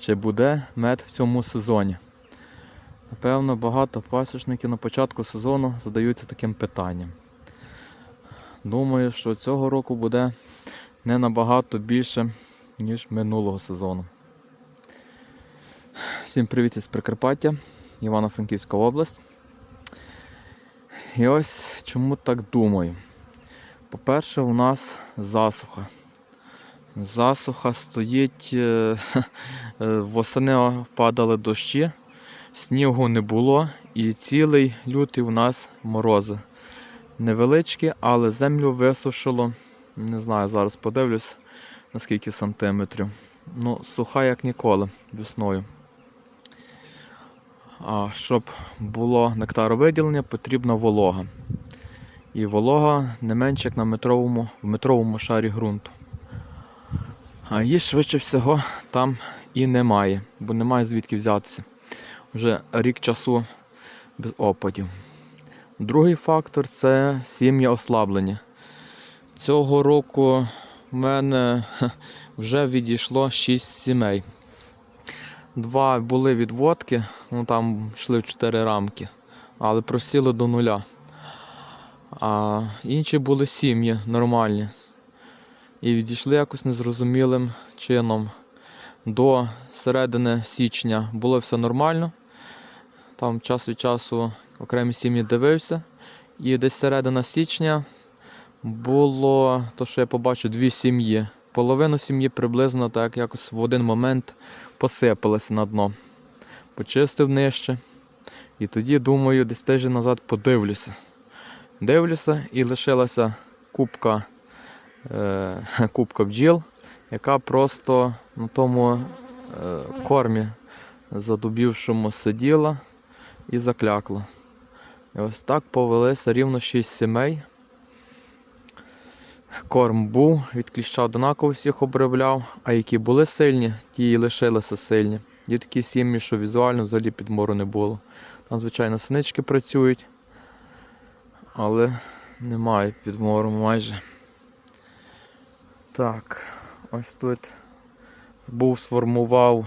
чи буде мед в цьому сезоні. Напевно, багато пасічників на початку сезону задаються таким питанням. Думаю, що цього року буде не набагато більше, ніж минулого сезону. Всім привіт із Прикарпаття, Івано-Франківська область. І ось чому так думаю. По-перше, у нас засуха. Засуха стоїть, е, е, восени падали дощі, снігу не було і цілий лютий у нас морози. Невеличкі, але землю висушило. Не знаю, зараз подивлюсь, наскільки сантиметрів. Ну, суха як ніколи весною. А щоб було нектаровиділення, потрібна волога. І волога не менше як на метровому, в метровому шарі ґрунту. А її швидше всього там і немає, бо немає звідки взятися. Вже рік часу без опадів. Другий фактор це сім'я ослаблення. Цього року в мене вже відійшло 6 сімей. Два були відводки, ну там йшли в 4 рамки, але просіли до нуля. А інші були сім'ї нормальні. І відійшли якось незрозумілим чином. До середини січня було все нормально. Там час від часу окремі сім'ї дивився. І десь середина січня було, то що я побачив, дві сім'ї. Половину сім'ї приблизно так якось в один момент посипалася на дно. Почистив нижче. І тоді, думаю, десь тиждень назад подивлюся. Дивлюся і лишилася кубка, е, кубка бджіл, яка просто на тому е, кормі задубівшому сиділа і заклякла. І ось так повелися рівно 6 сімей. Корм був, від кліща однаково всіх обробляв, а які були сильні, ті і лишилися сильні. Є такі сім'ї, що візуально взагалі підмору не було. Там, звичайно, синички працюють, але немає підмору майже. Так, ось тут був сформував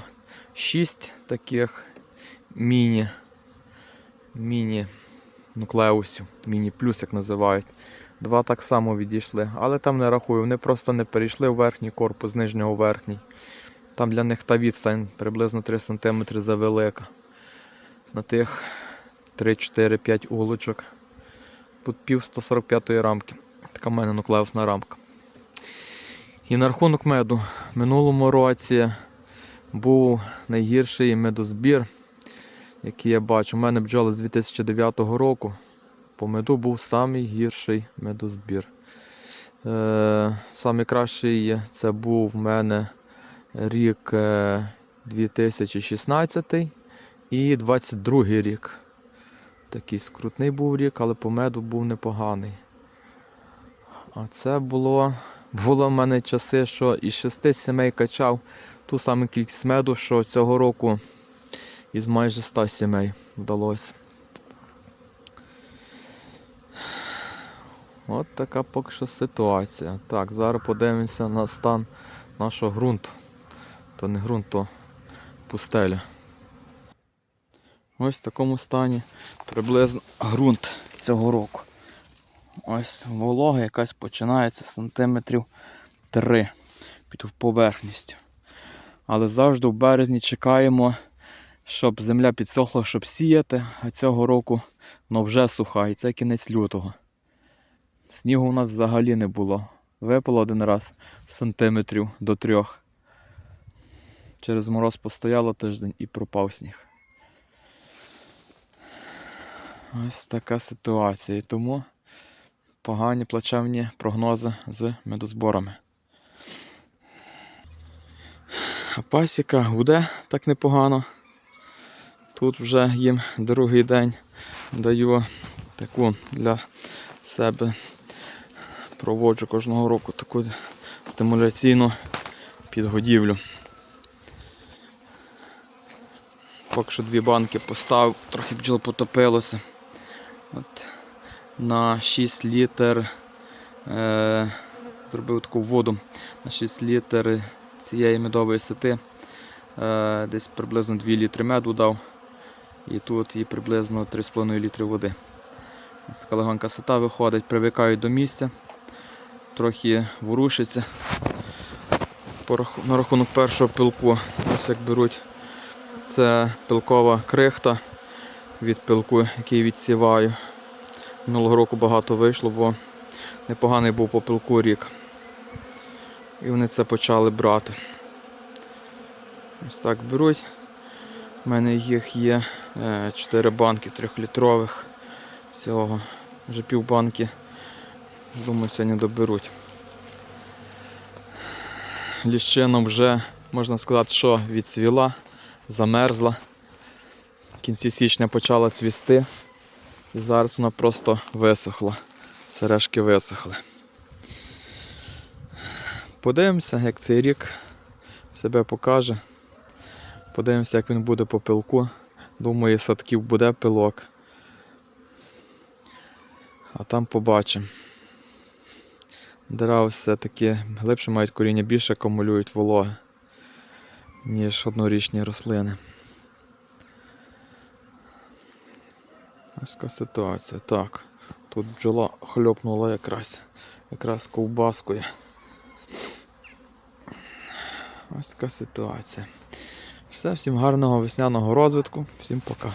6 таких міні, міні нуклеусів, міні плюс, як називають. Два так само відійшли, але там не рахую, вони просто не перейшли в верхній корпус нижнього верхній. Там для них та відстань приблизно 3 см завелика. На тих 3-4-5 улочок. Тут пів 145 рамки. Така в мене нуклеусна рамка. І на рахунок меду. Минулому році був найгірший медозбір, який я бачу. У мене бджоли з 2009 року. По меду був самий гірший медозбір. Е, самий кращий це був в мене рік е, 2016 і 22 рік. Такий скрутний був рік, але по меду був непоганий. А це було, було в мене часи, що із шести сімей качав ту саму кількість меду, що цього року із майже 100 сімей вдалося. От така поки що ситуація. Так, зараз подивимося на стан нашого ґрунту. То не ґрунт, то пустеля. Ось в такому стані приблизно ґрунт цього року. Ось волога якась починається сантиметрів 3 під поверхністю. Але завжди в березні чекаємо, щоб земля підсохла, щоб сіяти, а цього року воно вже суха, і це кінець лютого. Снігу у нас взагалі не було. Випало один раз сантиметрів до трьох. Через мороз постояло тиждень і пропав сніг. Ось така ситуація. І тому погані плачевні прогнози з медозборами. А пасіка гуде так непогано. Тут вже їм другий день даю таку для себе проводжу кожного року таку стимуляційну підгодівлю. Поки що дві банки поставив, трохи бджіл потопилося. От, на 6 літр е, зробив таку воду на 6 літр цієї медової сети е, десь приблизно 2 літри меду дав. І тут і приблизно 3,5 літри води. Ось така легонька сата виходить, привикають до місця, трохи ворушиться. На рахунок першого пилку, ось як беруть, це пилкова крихта від пилку, який відсіваю. Минулого року багато вийшло, бо непоганий був по пилку рік. І вони це почали брати. Ось так беруть. У мене їх є 4 банки 3-літрових цього. Вже пів банки. Думаю, сьогодні доберуть. Ліщина вже, можна сказати, що відцвіла, замерзла. В кінці січня почала цвісти. І зараз вона просто висохла. Сережки висохли. Подивимося, як цей рік себе покаже. Подивимося, як він буде по пилку. Думаю, садків буде пилок. А там побачимо. Дерева все-таки глибше мають коріння, більше акумулюють вологи, ніж однорічні рослини. Ось така ситуація. Так, тут бджола хльопнула якраз. Якраз ковбаскою. Ось така ситуація. Все, всім гарного весняного розвитку, всім пока.